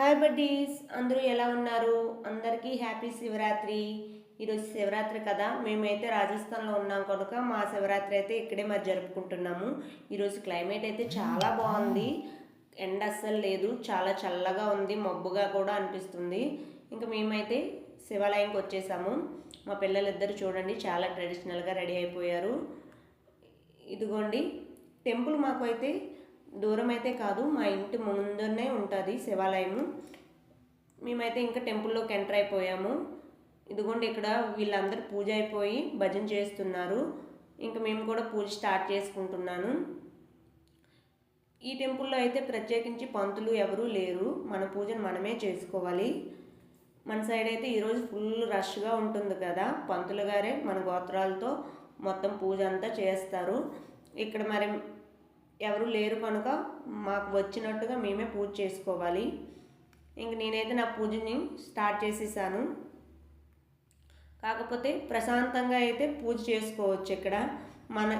Hi buddies అందరూ ఎలా ఉన్నారు? అందరికీ హ్యాపీ శివరాత్రి. ఈరోజు శివరాత్రి కదా మేమైతే రాజస్థాన్లో ఉన్నాం కనుక మా శివరాత్రి అయితే ఇక్కడే మరి జరుపుకుంటున్నాము. ఈరోజు క్లైమేట్ అయితే చాలా బాగుంది. ఎండ అస్సలు లేదు చాలా చల్లగా ఉంది మబ్బుగా కూడా అనిపిస్తుంది. ఇంకా మేమైతే శివాలయంకి వచ్చేసాము. మా పిల్లలిద్దరు చూడండి చాలా ట్రెడిషనల్గా రెడీ అయిపోయారు. ఇదిగోండి టెంపుల్ మాకు అయితే దూరం అయితే కాదు మా ఇంటి ముందునే ఉంటుంది శివాలయము. మేమైతే ఇంకా టెంపుల్లోకి ఎంటర్ అయిపోయాము. ఇదిగోండి ఇక్కడ వీళ్ళందరూ పూజ అయిపోయి భజన చేస్తున్నారు. ఇంకా మేము కూడా పూజ స్టార్ట్ చేసుకుంటున్నాను. ఈ టెంపుల్లో అయితే ప్రత్యేకించి పంతులు ఎవరూ లేరు. మన పూజను మనమే చేసుకోవాలి. మన సైడ్ అయితే ఈరోజు ఫుల్ రష్గా ఉంటుంది కదా. పంతులు గారే మన గోత్రాలతో మొత్తం పూజ అంతా చేస్తారు. ఇక్కడ మరి ఎవరు లేరు కనుక మాకు వచ్చినట్టుగా మేమే పూజ చేసుకోవాలి. ఇంక నేనైతే నా పూజని స్టార్ట్ చేసేసాను. కాకపోతే ప్రశాంతంగా అయితే పూజ చేసుకోవచ్చు ఇక్కడ. మన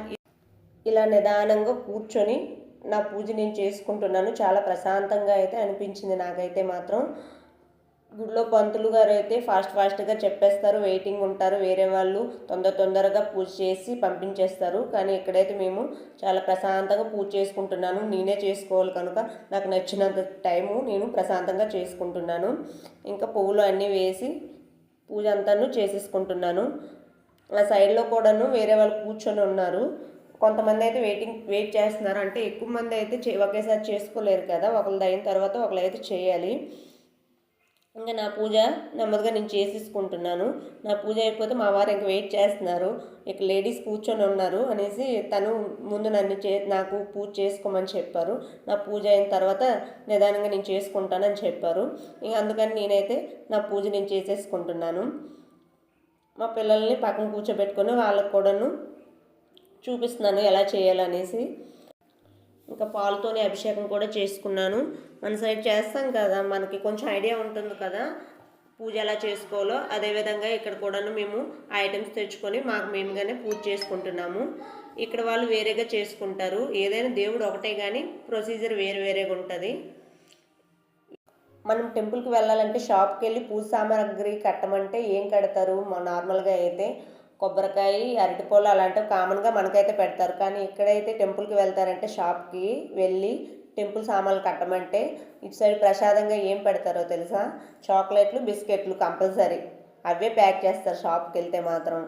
ఇలా నిదానంగా కూర్చొని నా పూజ నేను చేసుకుంటున్నాను. చాలా ప్రశాంతంగా అయితే అనిపించింది నాకైతే మాత్రం. గుడిలో పంతులు గారు అయితే ఫాస్ట్ ఫాస్ట్గా చెప్పేస్తారు వెయిటింగ్ ఉంటారు వేరే వాళ్ళు తొందర తొందరగా పూజ చేసి పంపించేస్తారు. కానీ ఇక్కడైతే మేము చాలా ప్రశాంతంగా పూజ చేసుకుంటున్నాను. నేనే చేసుకోవాలి కనుక నాకు నచ్చినంత టైము నేను ప్రశాంతంగా చేసుకుంటున్నాను. ఇంకా పువ్వులు అన్నీ వేసి పూజ అంతాను చేసేసుకుంటున్నాను. ఆ సైడ్లో కూడాను వేరే వాళ్ళు కూర్చొని ఉన్నారు. కొంతమంది అయితే వెయిటింగ్ వెయిట్ చేస్తున్నారు. అంటే ఎక్కువ మంది అయితే చే ఒకేసారి చేసుకోలేరు కదా. ఒకళ్ళు అయిన తర్వాత ఒకళ్ళు అయితే చేయాలి. ఇంకా నా పూజ నెమ్మదిగా నేను చేసేసుకుంటున్నాను. నా పూజ అయిపోతే మా వారు ఇంక వెయిట్ చేస్తున్నారు. ఇక లేడీస్ కూర్చొని ఉన్నారు అనేసి తను ముందు నన్ను చే నాకు పూజ చేసుకోమని చెప్పారు. నా పూజ అయిన తర్వాత నిదానంగా నేను చేసుకుంటానని చెప్పారు. ఇంక అందుకని నేనైతే నా పూజ నేను చేసేసుకుంటున్నాను. మా పిల్లల్ని పక్కన కూర్చోబెట్టుకొని వాళ్ళకు కూడాను చూపిస్తున్నాను ఎలా చేయాలనేసి. ఇంకా పాలతోనే అభిషేకం కూడా చేసుకున్నాను. మన సైడ్ చేస్తాం కదా మనకి కొంచెం ఐడియా ఉంటుంది కదా పూజ ఎలా చేసుకోవాలో. అదేవిధంగా ఇక్కడ కూడాను మేము ఐటమ్స్ తెచ్చుకొని మాకు మేముగానే పూజ చేసుకుంటున్నాము. ఇక్కడ వాళ్ళు వేరేగా చేసుకుంటారు. ఏదైనా దేవుడు ఒకటే కానీ ప్రొసీజర్ వేరు వేరేగా ఉంటుంది. మనం టెంపుల్కి వెళ్ళాలంటే షాప్కి వెళ్ళి పూజ సామాగ్రి కట్టమంటే ఏం కడతారు? మా నార్మల్గా అయితే కొబ్బరికాయ అరటిపళ్ళు అలాంటివి కామన్గా మనకైతే పెడతారు. కానీ ఇక్కడైతే టెంపుల్కి వెళ్తారంటే షాప్కి వెళ్ళి టెంపుల్ సామాన్లు కట్టమంటే ఇటు సైడ్ ప్రసాదంగా ఏం పెడతారో తెలుసా? చాక్లెట్లు బిస్కెట్లు కంపల్సరీ. అవే ప్యాక్ చేస్తారు షాప్కి వెళ్తే మాత్రం.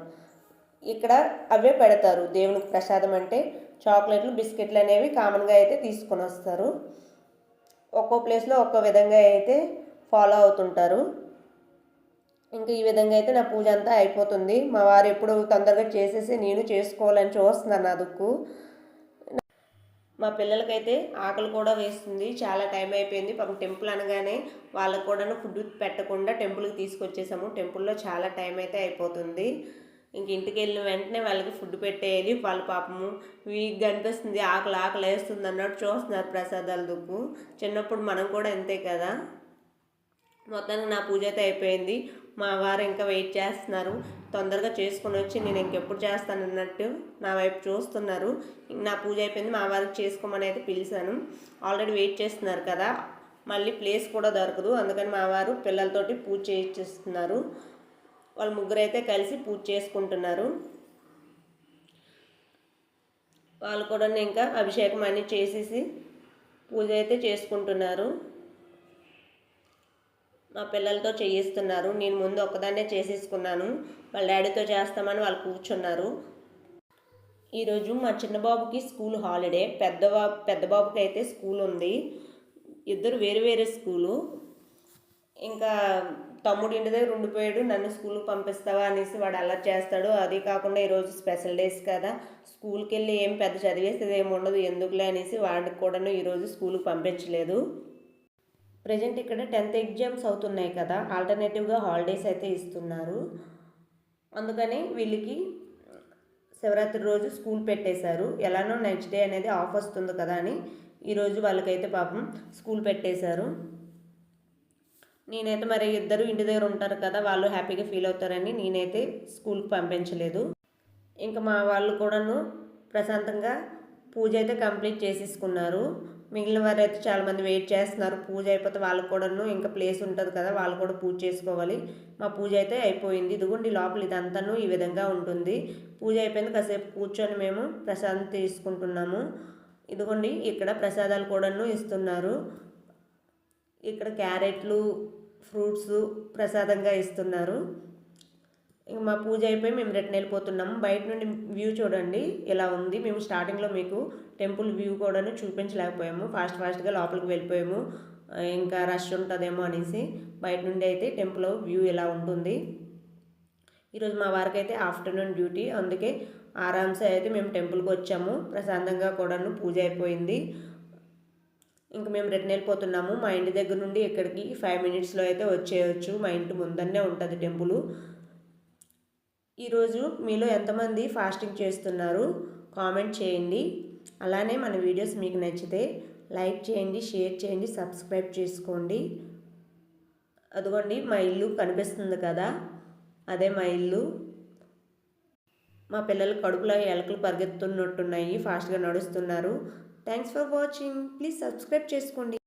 ఇక్కడ అవే పెడతారు. దేవునికి ప్రసాదం అంటే చాక్లెట్లు బిస్కెట్లు అనేవి కామన్గా అయితే తీసుకొని వస్తారు. ఒక్కో ప్లేస్లో ఒక్కో విధంగా అయితే ఫాలో అవుతుంటారు. ఇంకా ఈ విధంగా అయితే నా పూజ అంతా అయిపోతుంది. మా వారు ఎప్పుడు తొందరగా చేసేసి నేను చేసుకోవాలని చూస్తున్నాను నా దుక్కు. మా పిల్లలకైతే ఆకలి కూడా వేస్తుంది. చాలా టైం అయిపోయింది. పాపం టెంపుల్ అనగానే వాళ్ళకు కూడా ఫుడ్ పెట్టకుండా టెంపుల్కి తీసుకొచ్చేసాము. టెంపుల్లో చాలా టైం అయితే అయిపోతుంది. ఇంక ఇంటికి వెళ్ళిన వెంటనే వాళ్ళకి ఫుడ్ పెట్టేయాలి. వాళ్ళ పాపము వీక్గా అనిపిస్తుంది ఆకలి ఆకలి వేస్తుంది అన్నట్టు చూస్తున్నారు ప్రసాదాల దుక్కు. చిన్నప్పుడు మనం కూడా అంతే కదా. మొత్తానికి నా పూజ అయితే అయిపోయింది. మా వారు ఇంకా వెయిట్ చేస్తున్నారు. తొందరగా చేసుకుని వచ్చి నేను ఇంకెప్పుడు చేస్తాను అన్నట్టు నా వైపు చూస్తున్నారు. నా పూజ అయిపోయింది మా వారికి చేసుకోమని అయితే పిలిచాను. ఆల్రెడీ వెయిట్ చేస్తున్నారు కదా మళ్ళీ ప్లేస్ కూడా దొరకదు. అందుకని మా వారు పిల్లలతోటి పూజ చేయిస్తున్నారు. వాళ్ళు ముగ్గురు అయితే కలిసి పూజ చేసుకుంటున్నారు. వాళ్ళు కూడా ఇంకా అభిషేకం అన్నీ చేసేసి పూజ అయితే చేసుకుంటున్నారు. మా పిల్లలతో చేయిస్తున్నారు. నేను ముందు ఒక్కదాన్నే చేసేసుకున్నాను. వాళ్ళ డాడీతో చేస్తామని వాళ్ళు కూర్చున్నారు. ఈరోజు మా చిన్న బాబుకి స్కూల్ హాలిడే. పెద్ద బాబు పెద్ద బాబుకి అయితే స్కూల్ ఉంది. ఇద్దరు వేరు వేరే స్కూలు. ఇంకా తమ్ముడు ఇంటి దగ్గర ఉండిపోయాడు. నన్ను స్కూల్కి పంపిస్తావా అనేసి వాడు అలర్ట్ చేస్తాడు. అది కాకుండా ఈరోజు స్పెషల్ డేస్ కదా. స్కూల్కి వెళ్ళి ఏం పెద్ద చదివేసేది ఏమి ఉండదు. ఎందుకులే అనేసి వాడికి కూడాను ఈరోజు స్కూల్కి పంపించలేదు. ప్రజెంట్ ఇక్కడ టెన్త్ ఎగ్జామ్స్ అవుతున్నాయి కదా ఆల్టర్నేటివ్గా హాలిడేస్ అయితే ఇస్తున్నారు. అందుకని వీళ్ళకి శివరాత్రి రోజు స్కూల్ పెట్టేశారు. ఎలానో నెక్స్ట్ డే అనేది ఆఫ్ వస్తుంది కదా అని ఈరోజు వాళ్ళకైతే పాపం స్కూల్ పెట్టేశారు. నేనైతే మరి ఇద్దరు ఇంటి దగ్గర ఉంటారు కదా వాళ్ళు హ్యాపీగా ఫీల్ అవుతారని నేనైతే స్కూల్కి పంపించలేదు. ఇంకా మా వాళ్ళు కూడాను ప్రశాంతంగా పూజ అయితే కంప్లీట్ చేసేసుకున్నారు. మిగిలిన వారు అయితే చాలామంది వెయిట్ చేస్తున్నారు. పూజ అయిపోతే వాళ్ళకు కూడాను ఇంకా ప్లేస్ ఉంటుంది కదా వాళ్ళు కూడా పూజ చేసుకోవాలి. మా పూజ అయితే అయిపోయింది. ఇదిగోండి లోపల ఇదంతాను ఈ విధంగా ఉంటుంది. పూజ అయిపోయింది. కాసేపు కూర్చొని మేము ప్రసాదం తీసుకుంటున్నాము. ఇదిగోండి ఇక్కడ ప్రసాదాలు కూడాను ఇస్తున్నారు. ఇక్కడ క్యారెట్లు ఫ్రూట్స్ ప్రసాదంగా ఇస్తున్నారు. ఇంక మా పూజ అయిపోయి మేము రిటర్న్ వెళ్ళిపోతున్నాము. బయట నుండి వ్యూ చూడండి. ఇలా ఉంది. మేము స్టార్టింగ్లో మీకు టెంపుల్ వ్యూ కూడాను చూపించలేకపోయాము. ఫాస్ట్ ఫాస్ట్గా లోపలికి వెళ్ళిపోయాము. ఇంకా రష్ ఉంటుందేమో అనేసి బయట నుండి అయితే టెంపుల్ వ్యూ ఇలా ఉంటుంది. ఈరోజు మా వారికి అయితే ఆఫ్టర్నూన్ డ్యూటీ. అందుకే ఆరామ్సే అయితే మేము టెంపుల్కి వచ్చాము. ప్రశాంతంగా కూడాను పూజ అయిపోయింది. ఇంక మేము రిటర్న్ వెళ్ళిపోతున్నాము. మా ఇంటి దగ్గర నుండి ఇక్కడికి ఫైవ్ మినిట్స్లో అయితే వచ్చేయచ్చు. మా ఇంటి ముందరనే ఉంటుంది టెంపుల్. ఈరోజు మీలో ఎంతమంది ఫాస్టింగ్ చేస్తున్నారు? కామెంట్ చేయండి. అలానే మన వీడియోస్ మీకు నచ్చితే లైక్ చేయండి షేర్ చేయండి సబ్స్క్రైబ్ చేసుకోండి. అదిగోండి మా ఇల్లు కనిపిస్తుంది కదా? అదే మా ఇల్లు. మా పిల్లలు కడుపులో ఎలకలు పరిగెత్తున్నట్టున్నాయి ఫాస్ట్గా నడుస్తున్నారు. Thanks for watching. Please subscribe చేసుకోండి.